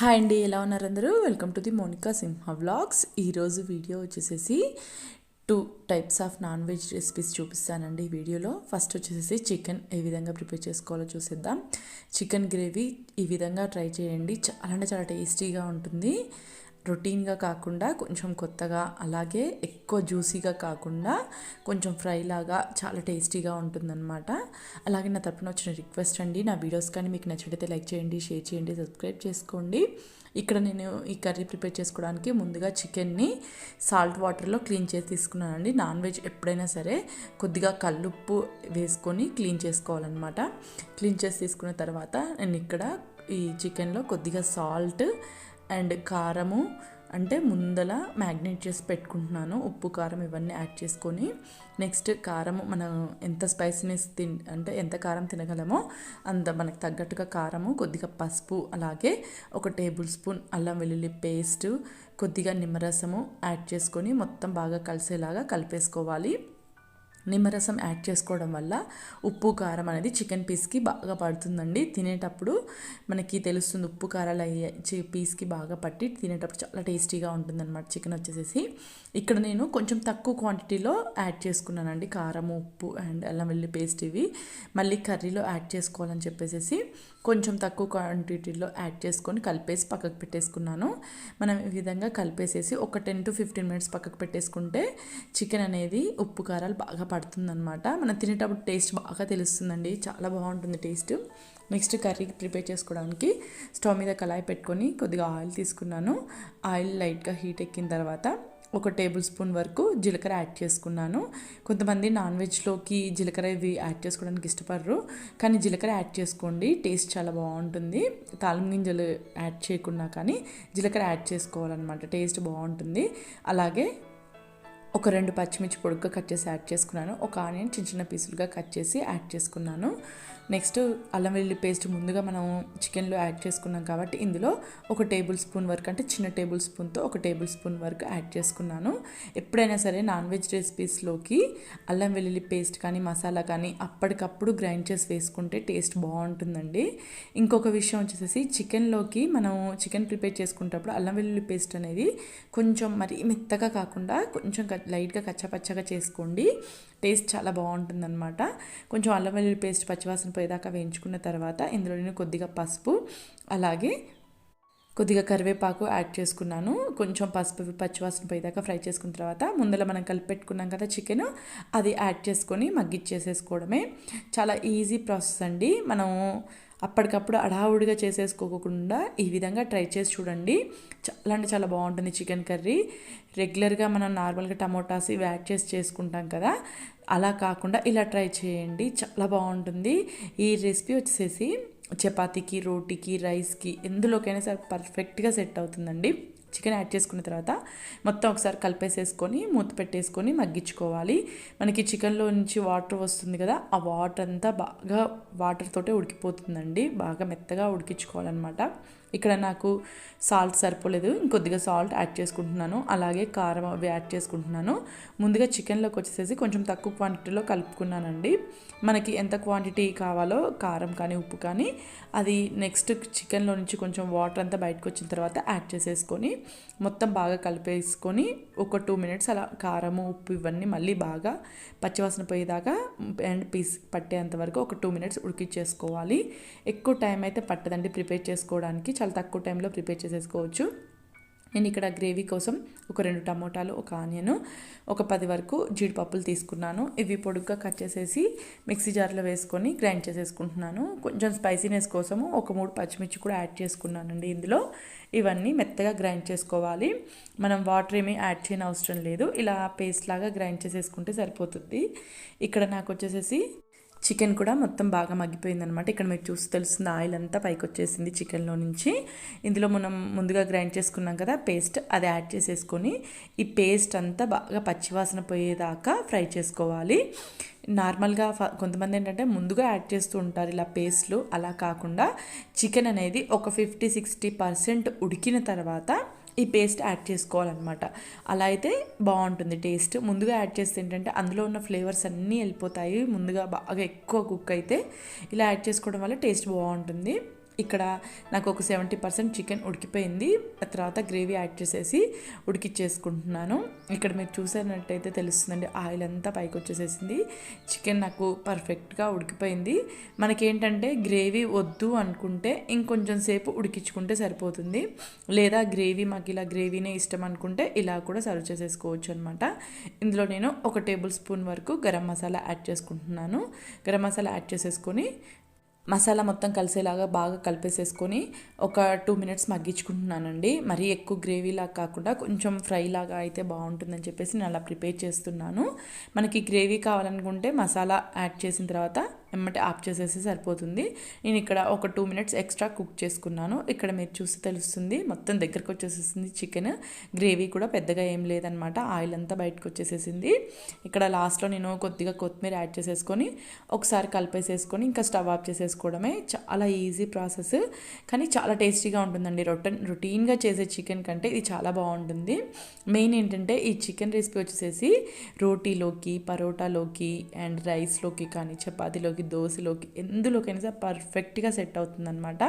Hi అండి ఎలా ఉన్నారు అందరూ? Welcome to the Monika Simha vlogs ఈరోజు వీడియో వచ్చేసేసి two types of non veg recipes చూపిస్తానండి ఈ వీడియోలో. ఫస్ట్ వచ్చేసి చికెన్ ఏ విధంగా ప్రిపేర్ చేసుకోవాలో చూసేద్దాం. చికెన్ గ్రేవీ ఈ విధంగా ట్రై చేయండి. చాలా అంటే చాలా టేస్టీగా ఉంటుంది. రొటీన్గా కాకుండా కొంచెం కొత్తగా అలాగే ఎక్కువ జ్యూసీగా కాకుండా కొంచెం ఫ్రై లాగా చాలా టేస్టీగా ఉంటుందన్నమాట. అలాగే నా తరపున వచ్చిన రిక్వెస్ట్ అండి నా వీడియోస్ కానీ మీకు నచ్చినట్టయితే లైక్ చేయండి షేర్ చేయండి సబ్స్క్రైబ్ చేసుకోండి. ఇక్కడ నేను ఈ కర్రీ ప్రిపేర్ చేసుకోవడానికి ముందుగా చికెన్ని సాల్ట్ వాటర్లో క్లీన్ చేసి తీసుకున్నానండి. నాన్ వెజ్ ఎప్పుడైనా సరే కొద్దిగా కల్లుప్పు వేసుకొని క్లీన్ చేసుకోవాలన్నమాట. క్లీన్ చేసి తీసుకున్న తర్వాత నేను ఇక్కడ ఈ చికెన్లో కొద్దిగా సాల్ట్ అండ్ కారము అంటే ముందల మ్యాగ్నేట్ చేసి పెట్టుకుంటున్నాను. ఉప్పు కారం ఇవన్నీ యాడ్ చేసుకొని నెక్స్ట్ కారం మనం ఎంత స్పైసీనెస్ తిన్ అంటే ఎంత కారం తినగలమో అంత మనకు తగ్గట్టుగా కారము కొద్దిగా పసుపు అలాగే ఒక టేబుల్ స్పూన్ అల్లం వెల్లుల్లి పేస్ట్ కొద్దిగా నిమ్మరసము యాడ్ చేసుకొని మొత్తం బాగా కలిసేలాగా కలిపేసుకోవాలి. నిమ్మరసం యాడ్ చేసుకోవడం వల్ల ఉప్పు కారం అనేది చికెన్ పీస్కి బాగా పడుతుందండి. తినేటప్పుడు మనకి తెలుస్తుంది ఉప్పు కారాలు అయ్యే పీస్కి బాగా పట్టి తినేటప్పుడు చాలా టేస్టీగా ఉంటుందన్నమాట చికెన్ వచ్చేసేసి. ఇక్కడ నేను కొంచెం తక్కువ క్వాంటిటీలో యాడ్ చేసుకున్నానండి. కారం ఉప్పు అండ్ అల్లం వెల్లి పేస్ట్ ఇవి. మళ్ళీ కర్రీలో యాడ్ చేసుకోవాలని చెప్పేసి కొంచెం తక్కువ క్వాంటిటీలో యాడ్ చేసుకొని కలిపేసి పక్కకు పెట్టేసుకున్నాను. మనం ఈ విధంగా కలిపేసేసి ఒక టెన్ టు ఫిఫ్టీన్ మినిట్స్ పక్కకు పెట్టేసుకుంటే చికెన్ అనేది ఉప్పు కారాలు బాగా పడుతుందన్నమాట. మనం తినేటప్పుడు టేస్ట్ బాగా తెలుస్తుందండి. చాలా బాగుంటుంది టేస్ట్. నెక్స్ట్ కర్రీ ప్రిపేర్ చేసుకోవడానికి స్టవ్ మీద కళాయి పెట్టుకొని కొద్దిగా ఆయిల్ తీసుకున్నాను. ఆయిల్ లైట్గా హీట్ ఎక్కిన తర్వాత ఒక టేబుల్ స్పూన్ వరకు జీలకర్ర యాడ్ చేసుకున్నాను. కొంతమంది నాన్ వెజ్లోకి జీలకర్ర ఇవి యాడ్ చేసుకోవడానికి ఇష్టపడరు. కానీ జీలకర్ర యాడ్ చేసుకోండి. టేస్ట్ చాలా బాగుంటుంది. తాళం గింజలు యాడ్ చేయకుండా కానీ జీలకర్ర యాడ్ చేసుకోవాలన్నమాట. టేస్ట్ బాగుంటుంది. అలాగే ఒక రెండు పచ్చిమిర్చి పొడుగ్గా కట్ చేసి యాడ్ చేసుకున్నాను. ఒక ఆనియన్ చిన్న చిన్న పీసులుగా కట్ చేసి యాడ్ చేసుకున్నాను. నెక్స్ట్ అల్లం వెల్లుల్లి పేస్ట్ ముందుగా మనం చికెన్లో యాడ్ చేసుకున్నాం కాబట్టి ఇందులో ఒక టేబుల్ స్పూన్ వరకు అంటే చిన్న టేబుల్ స్పూన్తో ఒక టేబుల్ స్పూన్ వరకు యాడ్ చేసుకున్నాను. ఎప్పుడైనా సరే నాన్ వెజ్ రెసిపీస్లోకి అల్లం వెల్లుల్లి పేస్ట్ కానీ మసాలా కానీ అప్పటికప్పుడు గ్రైండ్ చేసి వేసుకుంటే టేస్ట్ బాగుంటుందండి. ఇంకొక విషయం వచ్చేసి చికెన్లోకి మనం చికెన్ ప్రిపేర్ చేసుకునేటప్పుడు అల్లం వెల్లుల్లి పేస్ట్ అనేది కొంచెం మరి మెత్తగా కాకుండా కొంచెం లైట్గా కచ్చపచ్చగా చేసుకోండి. టేస్ట్ చాలా బాగుంటుందన్నమాట. కొంచెం అల్లం వెల్లుల్లి పేస్ట్ పచ్చివాసన పోయేదాకా వేయించుకున్న తర్వాత ఇందులో నేను కొద్దిగా పసుపు అలాగే కొద్దిగా కరివేపాకు యాడ్ చేసుకున్నాను. కొంచెం పసుపు పచ్చివాసన పోయేదాకా ఫ్రై చేసుకున్న తర్వాత ముందర మనం కలిపి పెట్టుకున్నాం కదా చికెన్ అది యాడ్ చేసుకొని మగ్గిచ్చేసేసుకోవడమే. చాలా ఈజీ ప్రాసెస్ అండి. మనం అప్పటికప్పుడు అడావుడిగా చేసేసుకోకుండా ఈ విధంగా ట్రై చేసి చూడండి. చాలా అంటే చాలా బాగుంటుంది చికెన్ కర్రీ. రెగ్యులర్గా మనం నార్మల్గా టమోటాస్ ఇవి యాడ్ చేసి చేసుకుంటాం కదా అలా కాకుండా ఇలా ట్రై చేయండి. చాలా బాగుంటుంది. ఈ రెసిపీ వచ్చేసి చపాతీకి రోటీకి రైస్కి ఎందులోకైనా సరే పర్ఫెక్ట్గా సెట్ అవుతుందండి. చికెన్ యాడ్ చేసుకున్న తర్వాత మొత్తం ఒకసారి కలిపేసేసుకొని మూత పెట్టేసుకొని మగ్గించుకోవాలి. మనకి చికెన్లో నుంచి వాటర్ వస్తుంది కదా ఆ వాటర్ అంతా బాగా వాటర్ తోటే ఉడికిపోతుందండి. బాగా మెత్తగా ఉడికించుకోవాలన్నమాట. ఇక్కడ నాకు సాల్ట్ సరిపోలేదు. ఇంకొద్దిగా సాల్ట్ యాడ్ చేసుకుంటున్నాను. అలాగే కారం అవి యాడ్ చేసుకుంటున్నాను. ముందుగా చికెన్లోకి వచ్చేసేసి కొంచెం తక్కువ క్వాంటిటీలో కలుపుకున్నానండి. మనకి ఎంత క్వాంటిటీ కావాలో కారం కానీ ఉప్పు కానీ అది నెక్స్ట్ చికెన్లో నుంచి కొంచెం వాటర్ అంతా బయటకు వచ్చిన తర్వాత యాడ్ చేసేసుకొని మొత్తం బాగా కలిపేసుకొని ఒక టూ మినిట్స్ అలా కారము ఉప్పు ఇవన్నీ మళ్ళీ బాగా పచ్చివాసన పోయేదాకా అండ్ పీస్ పట్టేంత వరకు ఒక టూ మినిట్స్ ఉడికిచ్చేసుకోవాలి. ఎక్కువ టైం అయితే పట్టదండి ప్రిపేర్ చేసుకోవడానికి. చాలా తక్కువ టైంలో ప్రిపేర్ చేసేసుకోవచ్చు. నేను ఇక్కడ గ్రేవీ కోసం ఒక రెండు టమోటాలు ఒక ఆనియన్ ఒక పది వరకు జీడిపప్పులు తీసుకున్నాను. ఇవి పొడుగ్గా కట్ చేసేసి మిక్సీ జార్లో వేసుకొని గ్రైండ్ చేసేసుకుంటున్నాను. కొంచెం స్పైసీనెస్ కోసము ఒక మూడు పచ్చిమిర్చి కూడా యాడ్ చేసుకున్నానండి ఇందులో. ఇవన్నీ మెత్తగా గ్రైండ్ చేసుకోవాలి. మనం వాటర్ ఏమీ యాడ్ చేయని అవసరం లేదు. ఇలా పేస్ట్ లాగా గ్రైండ్ చేసేసుకుంటే సరిపోతుంది. ఇక్కడ నాకు వచ్చేసేసి చికెన్ కూడా మొత్తం బాగా మగ్గిపోయింది అనమాట ఇక్కడ మీకు చూసి తెలుస్తుంది ఆయిల్ అంతా పైకి వచ్చేసింది చికెన్లో నుంచి. ఇందులో మనం ముందుగా గ్రైండ్ చేసుకున్నాం కదా పేస్ట్ అది యాడ్ చేసేసుకొని ఈ పేస్ట్ అంతా బాగా పచ్చివాసన పోయేదాకా ఫ్రై చేసుకోవాలి. నార్మల్గా కొంతమంది ఏంటంటే ముందుగా యాడ్ చేస్తూ ఉంటారు ఇలా పేస్ట్లు. అలా కాకుండా చికెన్ అనేది ఒక ఫిఫ్టీ సిక్స్టీ పర్సెంట్ ఉడికిన తర్వాత ఈ పేస్ట్ యాడ్ చేసుకోవాలన్నమాట. అలా అయితే బాగుంటుంది టేస్ట్. ముందుగా యాడ్ చేస్తే ఏంటంటే అందులో ఉన్న ఫ్లేవర్స్ అన్నీ వెళ్ళిపోతాయి. ముందుగా బాగా ఎక్కువ కుక్ అయితే ఇలా యాడ్ చేసుకోవడం వల్ల టేస్ట్ బాగుంటుంది. ఇక్కడ నాకు ఒక సెవెంటీ పర్సెంట్ చికెన్ ఉడికిపోయింది. ఆ తర్వాత గ్రేవీ యాడ్ చేసేసి ఉడికిచ్చేసుకుంటున్నాను. ఇక్కడ మీరు చూసినట్టయితే తెలుస్తుందండి ఆయిల్ అంతా పైకి వచ్చేసేసింది. చికెన్ నాకు పర్ఫెక్ట్గా ఉడికిపోయింది. మనకేంటంటే గ్రేవీ వద్దు అనుకుంటే ఇంకొంచెం సేపు ఉడికించుకుంటే సరిపోతుంది. లేదా గ్రేవీ మాకు ఇలా గ్రేవీనే ఇష్టం అనుకుంటే ఇలా కూడా సర్వ్ చేసేసుకోవచ్చు అనమాట ఇందులో నేను ఒక టేబుల్ స్పూన్ వరకు గరం మసాలా యాడ్ చేసుకుంటున్నాను. గరం మసాలా యాడ్ చేసేసుకొని మసాలా మొత్తం కలిసేలాగా బాగా కలిపేసేసుకొని ఒక టూ మినిట్స్ మగ్గించుకుంటున్నానండి. మరీ ఎక్కువ గ్రేవీలా కాకుండా కొంచెం ఫ్రై లాగా అయితే బాగుంటుందని చెప్పేసి నేను అలా ప్రిపేర్ చేస్తున్నాను. మనకి గ్రేవీ కావాలనుకుంటే మసాలా యాడ్ చేసిన తర్వాత వెంబటే ఆఫ్ చేసేసి సరిపోతుంది. నేను ఇక్కడ ఒక టూ మినిట్స్ ఎక్స్ట్రా కుక్ చేసుకున్నాను. ఇక్కడ మీరు చూసి తెలుస్తుంది మొత్తం దగ్గరకు వచ్చేసేసింది చికెన్. గ్రేవీ కూడా పెద్దగా ఏం లేదనమాట ఆయిల్ అంతా బయటకు వచ్చేసేసింది. ఇక్కడ లాస్ట్లో నేను కొద్దిగా కొత్తిమీర యాడ్ చేసేసుకొని ఒకసారి కలిపేసేసుకొని ఇంకా స్టవ్ ఆఫ్ చేసేసుకోవడమే. చాలా ఈజీ ప్రాసెస్. కానీ చాలా టేస్టీగా ఉంటుందండి. రొటన్ రొటీన్గా చేసే చికెన్ కంటే ఇది చాలా బాగుంటుంది. మెయిన్ ఏంటంటే ఈ చికెన్ రెసిపీ వచ్చేసేసి రోటీలోకి పరోటాలోకి అండ్ రైస్లోకి కానీ చపాతీలోకి దోశలోకి ఎందులోకైనా సరే పర్ఫెక్ట్గా సెట్ అవుతుందన్నమాట.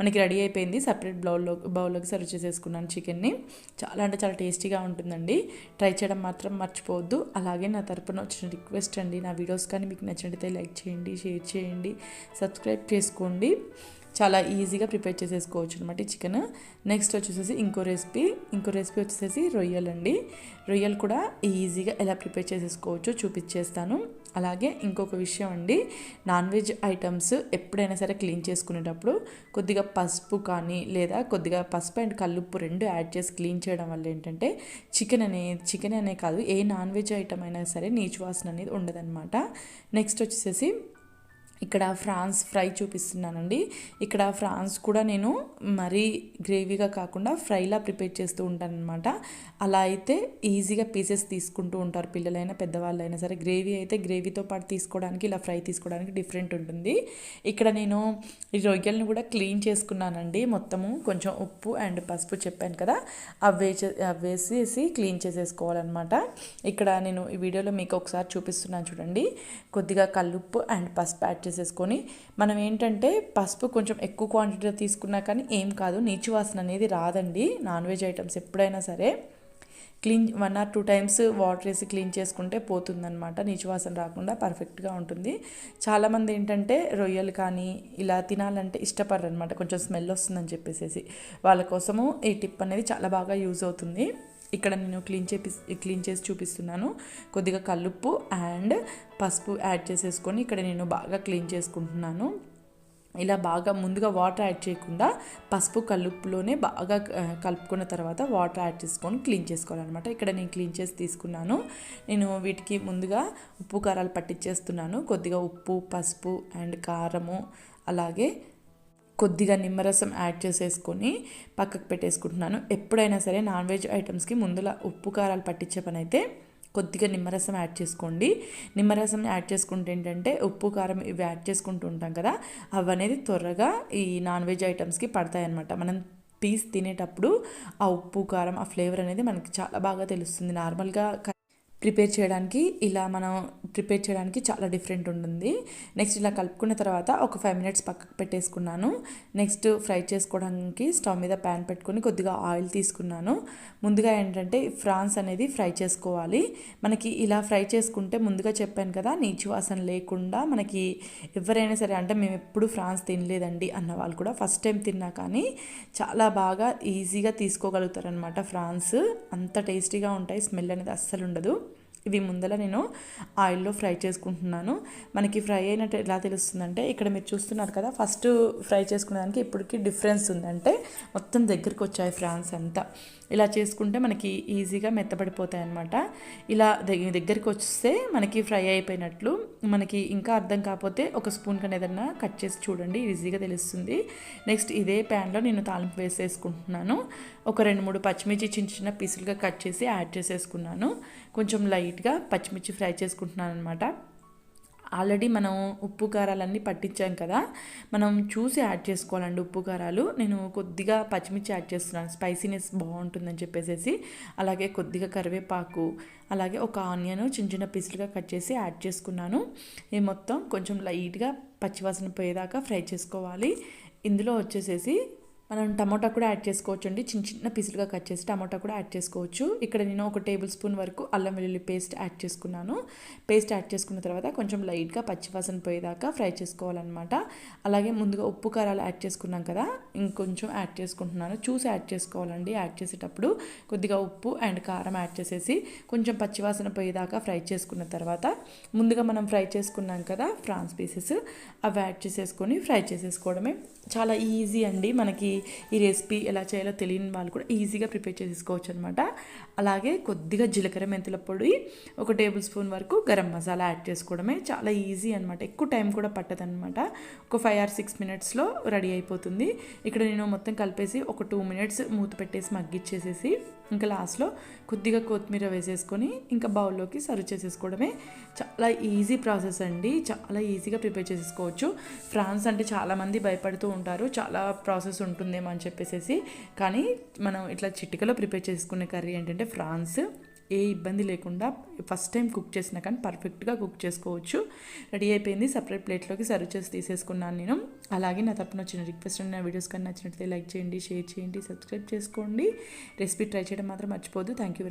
మనకి రెడీ అయిపోయింది. సపరేట్ బౌల్లో బౌల్లోకి సర్వ్ చేసేసుకున్నాను చికెన్ని. చాలా అంటే చాలా టేస్టీగా ఉంటుందండి. ట్రై చేయడం మాత్రం మర్చిపోవద్దు. అలాగే నా తరపున వచ్చిన రిక్వెస్ట్ అండి నా వీడియోస్ కానీ మీకు నచ్చినట్టయితే లైక్ చేయండి షేర్ చేయండి సబ్స్క్రైబ్ చేసుకోండి. చాలా ఈజీగా ప్రిపేర్ చేసేసుకోవచ్చు అనమాట ఈ చికెన్ నెక్స్ట్ వచ్చేసేసి ఇంకో రెసిపీ ఇంకో రెసిపీ వచ్చేసేసి రొయ్యలు అండి. రొయ్యలు కూడా ఈజీగా ఎలా ప్రిపేర్ చేసేసుకోవచ్చు చూపించేస్తాను అలాగే ఇంకొక విషయం అండి. నాన్ వెజ్ ఐటమ్స్ ఎప్పుడైనా సరే క్లీన్ చేసుకునేటప్పుడు కొద్దిగా పసుపు కానీ లేదా కొద్దిగా పసుపు అండ్ కల్లుప్పు రెండు యాడ్ చేసి క్లీన్ చేయడం వల్ల ఏంటంటే చికెన్ అనే చికెన్ అనే కాదు ఏ నాన్ వెజ్ ఐటమ్ అయినా సరే నీచు వాసన అనేది ఉండదన్నమాట. నెక్స్ట్ వచ్చేసేసి ఇక్కడ ఫ్రాన్స్ ఫ్రై చూపిస్తున్నానండి. ఇక్కడ ఫ్రాన్స్ కూడా నేను మరీ గ్రేవీగా కాకుండా ఫ్రైలా ప్రిపేర్ చేస్తూ ఉంటానన్నమాట. అలా అయితే ఈజీగా పీసెస్ తీసుకుంటూ ఉంటారు పిల్లలైనా పెద్దవాళ్ళైనా సరే. గ్రేవీ అయితే గ్రేవీతో పాటు తీసుకోవడానికి ఇలా ఫ్రై తీసుకోవడానికి డిఫరెంట్ ఉంటుంది. ఇక్కడ నేను ఈ రొయ్యలను కూడా క్లీన్ చేసుకున్నానండి. మొత్తము కొంచెం ఉప్పు అండ్ పసుపు చెప్పాను కదా. అవి వేసేసి క్లీన్ చేసేసుకోవాలన్నమాట. ఇక్కడ నేను ఈ వీడియోలో మీకు ఒకసారి చూపిస్తున్నాను చూడండి. కొద్దిగా కల్లుప్పు అండ్ పసుపు యాడ్ చేసేసుకొని మనం ఏంటంటే పసుపు కొంచెం ఎక్కువ క్వాంటిటీలో తీసుకున్నా కానీ ఏం కాదు నీచు వాసన అనేది రాదండి. నాన్ వెజ్ ఐటమ్స్ ఎప్పుడైనా సరే clean one or two times water వేసి క్లీన్ చేసుకుంటే పోతుందన్నమాట. నీచు వాసన రాకుండా పర్ఫెక్ట్గా ఉంటుంది. చాలామంది ఏంటంటే రొయ్యలు కానీ ఇలా తినాలంటే ఇష్టపడరు అనమాట కొంచెం స్మెల్ వస్తుందని చెప్పేసి వాళ్ళ కోసము ఈ టిప్ అనేది చాలా బాగా యూజ్ అవుతుంది. ఇక్కడ నేను క్లీన్ చేపి క్లీన్ చేసి చూపిస్తున్నాను. కొద్దిగా కల్లుప్పు అండ్ పసుపు యాడ్ చేసేసుకొని ఇక్కడ నేను బాగా క్లీన్ చేసుకుంటున్నాను. ఇలా బాగా ముందుగా వాటర్ యాడ్ చేయకుండా పసుపు కలుపులోనే బాగా కలుపుకున్న తర్వాత వాటర్ యాడ్ చేసుకొని క్లీన్ చేసుకోవాలన్నమాట. ఇక్కడ నేను క్లీన్ చేసి తీసుకున్నాను. నేను వీటికి ముందుగా ఉప్పు కారాలు పట్టించేస్తున్నాను కొద్దిగా ఉప్పు పసుపు అండ్ కారము అలాగే కొద్దిగా నిమ్మరసం యాడ్ చేసేసుకొని పక్కకు పెట్టేసుకుంటున్నాను. ఎప్పుడైనా సరే నాన్ వెజ్ ఐటమ్స్కి ముందులా ఉప్పు కారాలు పట్టించే పని అయితే కొద్దిగా నిమ్మరసం యాడ్ చేసుకోండి. నిమ్మరసం యాడ్ చేసుకుంటే ఏంటంటే ఉప్పు కారం ఇవి యాడ్ చేసుకుంటూ ఉంటాం కదా అవి అనేది త్వరగా ఈ నాన్ వెజ్ ఐటమ్స్కి పడతాయి అన్నమాట మనం పీస్ తినేటప్పుడు ఆ ఉప్పు కారం ఆ ఫ్లేవర్ అనేది మనకి చాలా బాగా తెలుస్తుంది. నార్మల్గా ప్రిపేర్ చేయడానికి ఇలా మనం ప్రిపేర్ చేయడానికి చాలా డిఫరెంట్ ఉంటుంది. నెక్స్ట్ ఇలా కలుపుకున్న తర్వాత ఒక ఫైవ్ మినిట్స్ పక్కకు పెట్టేసుకున్నాను. నెక్స్ట్ ఫ్రై చేసుకోవడానికి స్టవ్ మీద ప్యాన్ పెట్టుకొని కొద్దిగా ఆయిల్ తీసుకున్నాను. ముందుగా ఏంటంటే ఫ్రాన్స్ అనేది ఫ్రై చేసుకోవాలి. మనకి ఇలా ఫ్రై చేసుకుంటే ముందుగా చెప్పాను కదా నీచు వాసన లేకుండా మనకి ఎవరైనా సరే అంటే మేము ఎప్పుడు ఫ్రాన్స్ తినలేదండి అన్న వాళ్ళు కూడా ఫస్ట్ టైం తిన్నా కానీ చాలా బాగా ఈజీగా తీసుకోగలుగుతారనమాట ఫ్రాన్స్. అంత టేస్టీగా ఉంటాయి స్మెల్ అనేది అస్సలు ఉండదు. ఇవి ముందర నేను ఆయిల్లో ఫ్రై చేసుకుంటున్నాను. మనకి ఫ్రై అయినట్టు ఎలా తెలుస్తుందంటే ఇక్కడ మీరు చూస్తున్నారు కదా ఫస్ట్ ఫ్రై చేసుకునేదానికి ఇప్పటికి డిఫరెన్స్ ఉందంటే మొత్తం దగ్గరికి వచ్చాయి ఫ్రాన్స్ అంతా. ఇలా చేసుకుంటే మనకి ఈజీగా మెత్తబడిపోతాయి అనమాట ఇలా దగ్గరికి వస్తే మనకి ఫ్రై అయిపోయినట్లు మనకి ఇంకా అర్థం కాకపోతే ఒక స్పూన్ కానీ ఏదన్నా కట్ చేసి చూడండి ఈజీగా తెలుస్తుంది. నెక్స్ట్ ఇదే ప్యాన్లో నేను తాలింపు వేసేసుకుంటున్నాను. ఒక రెండు మూడు పచ్చిమిర్చి చిన్న చిన్న పీసులుగా కట్ చేసి యాడ్ చేసేసుకున్నాను. కొంచెం లైట్గా పచ్చిమిర్చి ఫ్రై చేసుకుంటున్నాను అనమాట ఆల్రెడీ మనం ఉప్పు కారాలన్నీ పట్టించాం కదా మనం చూసి యాడ్ చేసుకోవాలండి ఉప్పు కారాలు. నేను కొద్దిగా పచ్చిమిర్చి యాడ్ చేస్తున్నాను. స్పైసీనెస్ బాగుంటుందని చెప్పేసి అలాగే కొద్దిగా కరివేపాకు అలాగే ఒక ఆనియన్ చిన్న చిన్న పీసులుగా కట్ చేసి యాడ్ చేసుకున్నాను. ఇది మొత్తం కొంచెం లైట్గా పచ్చివాసన పోయేదాకా ఫ్రై చేసుకోవాలి. ఇందులో వచ్చేసేసి మనం టమాటా కూడా యాడ్ చేసుకోవచ్చు అండి చిన్న చిన్న పీసులుగా కట్ చేసి టమాటా కూడా యాడ్ చేసుకోవచ్చు. ఇక్కడ నేను ఒక టేబుల్ స్పూన్ వరకు అల్లం వెల్లుల్లి పేస్ట్ యాడ్ చేసుకున్నాను. పేస్ట్ యాడ్ చేసుకున్న తర్వాత కొంచెం లైట్గా పచ్చివాసన పోయేదాకా ఫ్రై చేసుకోవాలన్నమాట. అలాగే ముందుగా ఉప్పు కారాలు యాడ్ చేసుకున్నాం కదా ఇంకొంచెం యాడ్ చేసుకుంటున్నాను. చూసి యాడ్ చేసుకోవాలండి. యాడ్ చేసేటప్పుడు కొద్దిగా ఉప్పు అండ్ కారం యాడ్ చేసేసి కొంచెం పచ్చివాసన పోయేదాకా ఫ్రై చేసుకున్న తర్వాత ముందుగా మనం ఫ్రై చేసుకున్నాం కదా ఫ్రాన్స్ పీసెస్ అవి యాడ్ చేసేసుకొని ఫ్రై చేసేసుకోవడమే. చాలా ఈజీ అండి. మనకి ఈ రెసిపీ ఎలా చేయాలో తెలియని వాళ్ళు కూడా ఈజీగా ప్రిపేర్ చేసేసుకోవచ్చు అనమాట అలాగే కొద్దిగా జీలకర్ర మెంతుల పొడి ఒక టేబుల్ స్పూన్ వరకు గరం మసాలా యాడ్ చేసుకోవడమే చాలా ఈజీ అనమాట ఎక్కువ టైం కూడా పట్టదనమాట ఒక ఫైవ్ ఆర్ సిక్స్ మినిట్స్లో రెడీ అయిపోతుంది. ఇక్కడ నేను మొత్తం కలిపేసి ఒక టూ మినిట్స్ మూత పెట్టేసి మగ్గిచ్చేసేసి ఇంకా లాస్ట్లో కొద్దిగా కొత్తిమీర వేసేసుకొని ఇంకా బౌల్లోకి సర్వ్ చేసేసుకోవడమే చాలా ఈజీ ప్రాసెస్ అండి. చాలా ఈజీగా ప్రిపేర్ చేసేసుకోవచ్చు. ఫ్రాన్స్ అంటే చాలామంది భయపడుతూ ఉంటారు. చాలా ప్రాసెస్ ఉంటుందేమో అని చెప్పేసి కానీ మనం ఇట్లా చిటికలో ప్రిపేర్ చేసుకునే కర్రీ ఏంటంటే ఫ్రాన్స్. ఏ ఇబ్బంది లేకుండా ఫస్ట్ టైం కుక్ చేసినా కానీ పర్ఫెక్ట్గా కుక్ చేసుకోవచ్చు. రెడీ అయిపోయింది. సపరేట్ ప్లేట్లోకి సర్వ్ చేసి తీసేసుకున్నాను నేను. అలాగే నా తరపున వచ్చిన రిక్వెస్ట్ నా వీడియోస్ కానీ నచ్చినట్లయితే లైక్ చేయండి షేర్ చేయండి సబ్స్క్రైబ్ చేసుకోండి. రెసిపీ ట్రై చేయడం మాత్రం మర్చిపోద్దు థ్యాంక్ యూ